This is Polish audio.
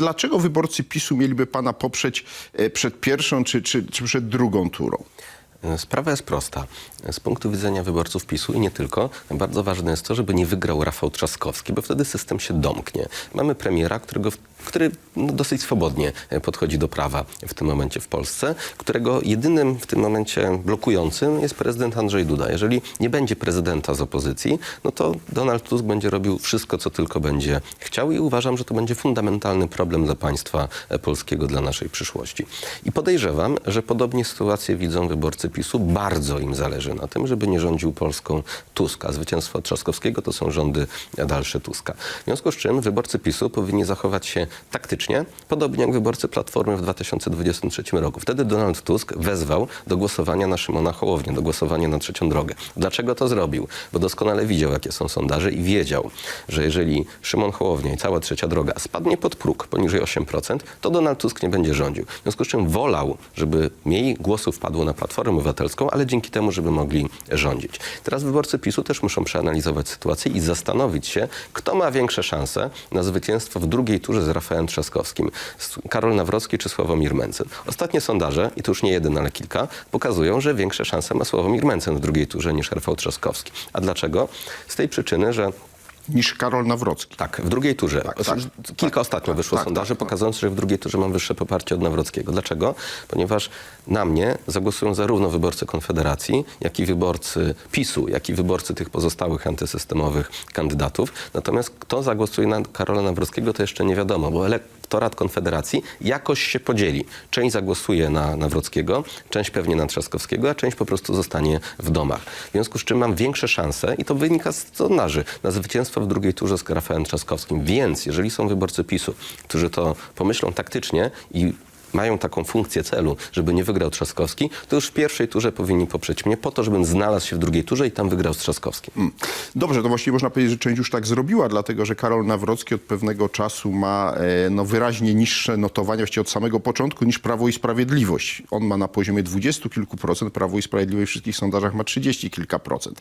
Dlaczego wyborcy PiSu mieliby pana poprzeć e, przed pierwszą czy, czy, czy przed drugą turą? Sprawa jest prosta. Z punktu widzenia wyborców PiSu i nie tylko, bardzo ważne jest to, żeby nie wygrał Rafał Trzaskowski, bo wtedy system się domknie. Mamy premiera, którego, który no, dosyć swobodnie e, podchodzi do prawa w tym momencie w Polsce, którego jedynym w tym momencie blokującym jest prezydent Andrzej Duda. Jeżeli nie będzie prezydenta z opozycji, no to Donald Tusk będzie robił wszystko, co tylko będzie chciał i uważam, że to będzie fundamentalny problem dla państwa e, polskiego, dla naszej przyszłości. I podejrzewam, że podobnie sytuację widzą wyborcy PiSu. Bardzo im zależy na tym, żeby nie rządził Polską Tusk. A zwycięstwo Trzaskowskiego to są rządy dalsze Tuska. W związku z czym wyborcy PiSu powinni zachować się taktycznie, podobnie jak wyborcy Platformy w 2023 roku. Wtedy Donald Tusk wezwał do głosowania na Szymona Hołownię, do głosowania na trzecią drogę. Dlaczego to zrobił? Bo doskonale widział, jakie są sondaże i wiedział, że jeżeli Szymon Hołownia i cała trzecia droga spadnie pod próg poniżej 8%, to Donald Tusk nie będzie rządził. W związku z czym wolał, żeby mniej głosów padło na Platformę Obywatelską, ale dzięki temu, żeby mogli rządzić. Teraz wyborcy PiSu też muszą przeanalizować sytuację i zastanowić się, kto ma większe szanse na zwycięstwo w drugiej turze z Rafałem Trzaskowskim. S- Karol Nawrocki czy Sławomir Mencen. Ostatnie sondaże, i to już nie jeden, ale kilka, pokazują, że większe szanse ma Sławomir Mencen w drugiej turze niż Rafał Trzaskowski. A dlaczego? Z tej przyczyny, że Niż Karol Nawrocki. tak, w drugiej turze. Tak, Os- tak, Kilka tak, ostatnio tak, wyszło tak, sondaży tak, tak. pokazujące, że w drugiej turze mam wyższe poparcie od Nawrockiego. Dlaczego? Ponieważ na mnie zagłosują zarówno wyborcy Konfederacji, jak i wyborcy PiSu, jak i wyborcy tych pozostałych antysystemowych kandydatów. Natomiast kto zagłosuje na Karola Nawrockiego, to jeszcze nie wiadomo, bo elektorat Konfederacji jakoś się podzieli. Część zagłosuje na Nawrockiego, część pewnie na Trzaskowskiego, a część po prostu zostanie w domach. W związku z czym mam większe szanse i to wynika z sondaży na zwycięstwo w drugiej turze z Rafałem Trzaskowskim. Więc jeżeli są wyborcy PiSu, którzy to pomyślą taktycznie i mają taką funkcję celu, żeby nie wygrał Trzaskowski, to już w pierwszej turze powinni poprzeć mnie po to, żebym znalazł się w drugiej turze i tam wygrał z Trzaskowskim. Dobrze, to właściwie można powiedzieć, że część już tak zrobiła, dlatego że Karol Nawrocki od pewnego czasu ma e, no, wyraźnie niższe notowania, właściwie od samego początku, niż Prawo i Sprawiedliwość. On ma na poziomie dwudziestu kilku procent, Prawo i Sprawiedliwość w wszystkich sondażach ma trzydzieści kilka procent.